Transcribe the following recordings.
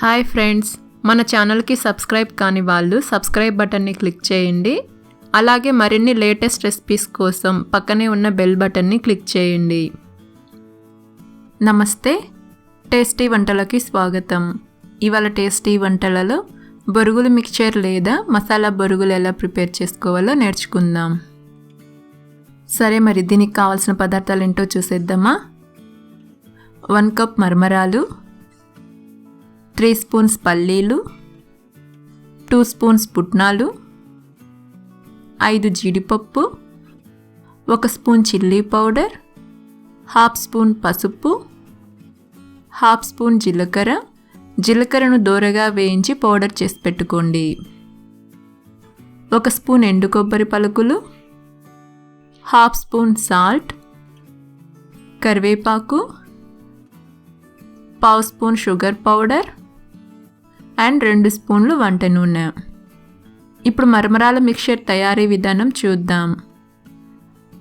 Hi friends మన ఛానల్కి subscribe కాని వాళ్ళు సబ్స్క్రైబ్ బటన్ని క్లిక్ చేయండి. అలాగే మరిన్ని లేటెస్ట్ రెసిపీస్ కోసం పక్కనే ఉన్న బెల్ బటన్ని క్లిక్ చేయండి. నమస్తే టేస్టీ వంటలకి స్వాగతం. ఇవాళ టేస్టీ వంటలలో బొరుగులు మిక్చర్ లేదా మసాలా బొరుగులు ఎలా ప్రిపేర్ చేసుకోవాలో నేర్చుకుందాం. సరే మరి దీనికి కావాల్సిన పదార్థాలు ఏంటో చూసేద్దామా? వన్ కప్ మర్మరాలు త్రీ స్పూన్స్ పల్లీలు టూ స్పూన్స్ పుట్నాలు ఐదు జీడిపప్పు ఒక spoon chilli powder half spoon పసుపు హాఫ్ స్పూన్ జీలకర్ర. జీలకర్రను దూరగా వేయించి పౌడర్ చేసి పెట్టుకోండి. ఒక స్పూన్ ఎండు కొబ్బరి పలుకులు హాఫ్ స్పూన్ సాల్ట్ కరివేపాకు పావు స్పూన్ షుగర్ పౌడర్ అండ్ రెండు స్పూన్లు వంట నూనె. ఇప్పుడు మరమరాల మిక్చర్ తయారీ విధానం చూద్దాం.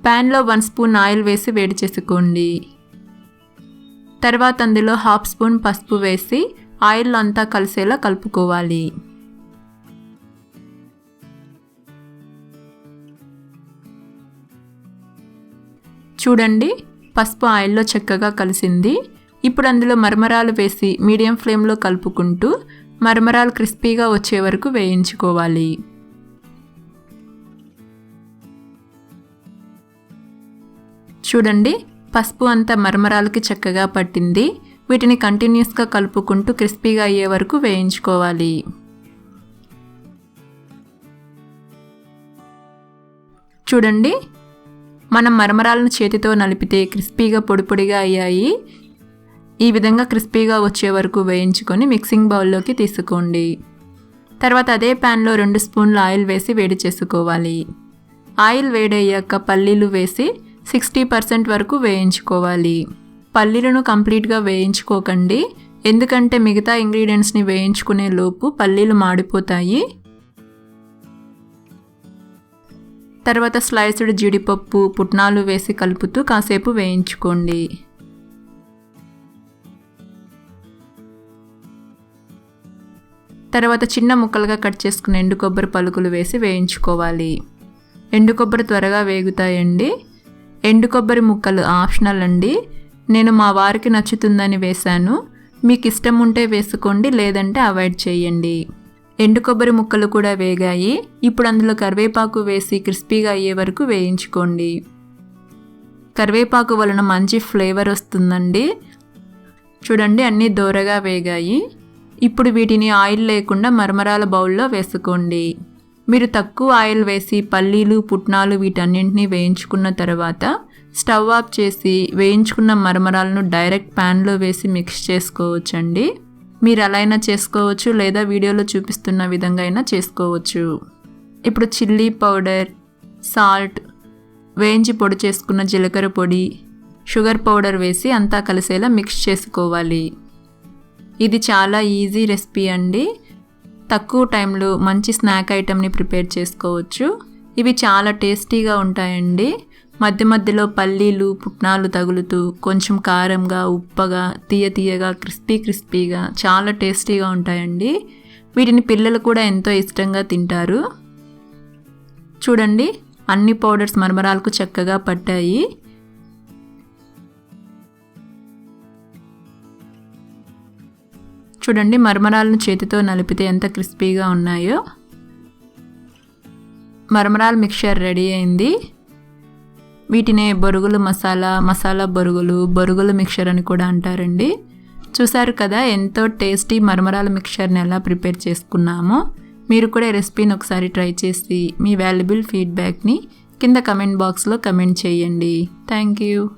ప్యాన్లో వన్ స్పూన్ ఆయిల్ వేసి వేడి చేసుకోండి. తర్వాత అందులో హాఫ్ స్పూన్ పసుపు వేసి ఆయిల్ అంతా కలిసేలా కలుపుకోవాలి. చూడండి పసుపు ఆయిల్లో చక్కగా కలిసింది. ఇప్పుడు అందులో మరమరాలు వేసి మీడియం ఫ్లేమ్లో కలుపుకుంటూ మరమరాలు క్రిస్పీగా వచ్చే వరకు వేయించుకోవాలి. చూడండి పసుపు అంతా మరమరాలకి చక్కగా పట్టింది. వీటిని కంటిన్యూస్గా కలుపుకుంటూ క్రిస్పీగా అయ్యే వరకు వేయించుకోవాలి. చూడండి మనం మరమరాలను చేతితో నలిపితే క్రిస్పీగా పొడిపొడిగా అయ్యాయి. ఈ విధంగా క్రిస్పీగా వచ్చే వరకు వేయించుకొని మిక్సింగ్ బౌల్లోకి తీసుకోండి. తర్వాత అదే ప్యాన్లో రెండు స్పూన్ల ఆయిల్ వేసి వేడి చేసుకోవాలి. ఆయిల్ వేడయ్యాక పల్లీలు వేసి సిక్స్టీ పర్సెంట్ వరకు వేయించుకోవాలి. పల్లీలను కంప్లీట్గా వేయించుకోకండి. ఎందుకంటే మిగతా ఇంగ్రీడియంట్స్ని వేయించుకునే లోపు పల్లీలు మాడిపోతాయి. తర్వాత స్లైస్డ్ జీడిపప్పు పుట్నాలు వేసి కలుపుతూ కాసేపు వేయించుకోండి. తర్వాత చిన్న ముక్కలుగా కట్ చేసుకున్న ఎండు కొబ్బరి పలుకులు వేసి వేయించుకోవాలి. ఎండు కొబ్బరి త్వరగా వేగుతాయండి. ఎండు కొబ్బరి ముక్కలు ఆప్షనల్ అండి. నేను మా వారికి నచ్చుతుందని వేశాను. మీకు ఇష్టం ఉంటే వేసుకోండి లేదంటే అవాయిడ్ చేయండి. ఎండు కొబ్బరి ముక్కలు కూడా వేగాయి. ఇప్పుడు అందులో కరివేపాకు వేసి క్రిస్పీగా అయ్యే వరకు వేయించుకోండి. కరివేపాకు వలన మంచి ఫ్లేవర్ వస్తుందండి. చూడండి అన్నీ దోరగా వేగాయి. ఇప్పుడు వీటిని ఆయిల్ లేకుండా మరమరాల బౌల్లో వేసుకోండి. మీరు తక్కువ ఆయిల్ వేసి పల్లీలు పుట్నాలు వీటన్నింటినీ వేయించుకున్న తర్వాత స్టవ్ ఆఫ్ చేసి వేయించుకున్న మరమరాలను డైరెక్ట్ ప్యాన్లో వేసి మిక్స్ చేసుకోవచ్చండి. మీరు అలా అయినా చేసుకోవచ్చు లేదా వీడియోలో చూపిస్తున్న విధంగా అయినా చేసుకోవచ్చు. ఇప్పుడు చిల్లీ పౌడర్ సాల్ట్ వేయించి పొడి చేసుకున్న జీలకర్ర పొడి షుగర్ పౌడర్ వేసి అంతా కలిసేలా మిక్స్ చేసుకోవాలి. ఇది చాలా ఈజీ రెసిపీ అండి. తక్కువ టైంలో మంచి స్నాక్ ఐటెంని ప్రిపేర్ చేసుకోవచ్చు. ఇవి చాలా టేస్టీగా ఉంటాయండి. మధ్య మధ్యలో పల్లీలు పుట్నాలు తగులుతూ కొంచెం కారంగా ఉప్పగా తీయ తీయగా క్రిస్పీ క్రిస్పీగా చాలా టేస్టీగా ఉంటాయండి. వీటిని పిల్లలు కూడా ఎంతో ఇష్టంగా తింటారు. చూడండి అన్ని పౌడర్స్ మరమరాలకు చక్కగా పట్టాయి. చూడండి మరమరాలను చేతితో నలిపితే ఎంత క్రిస్పీగా ఉన్నాయో. మరమరాల మిక్చర్ రెడీ అయింది. వీటినే బొరుగులు మసాలా మసాలా బొరుగులు బొరుగుల మిక్చర్ అని కూడా అంటారండి. చూసారు కదా ఎంతో టేస్టీ మరమరాల మిక్చర్ని ఎలా ప్రిపేర్ చేసుకున్నామో. మీరు కూడా రెసిపీని ఒకసారి ట్రై చేసి మీ వాల్యుబుల్ ఫీడ్బ్యాక్ని కింద కమెంట్ బాక్స్లో కమెంట్ చేయండి. Thank you.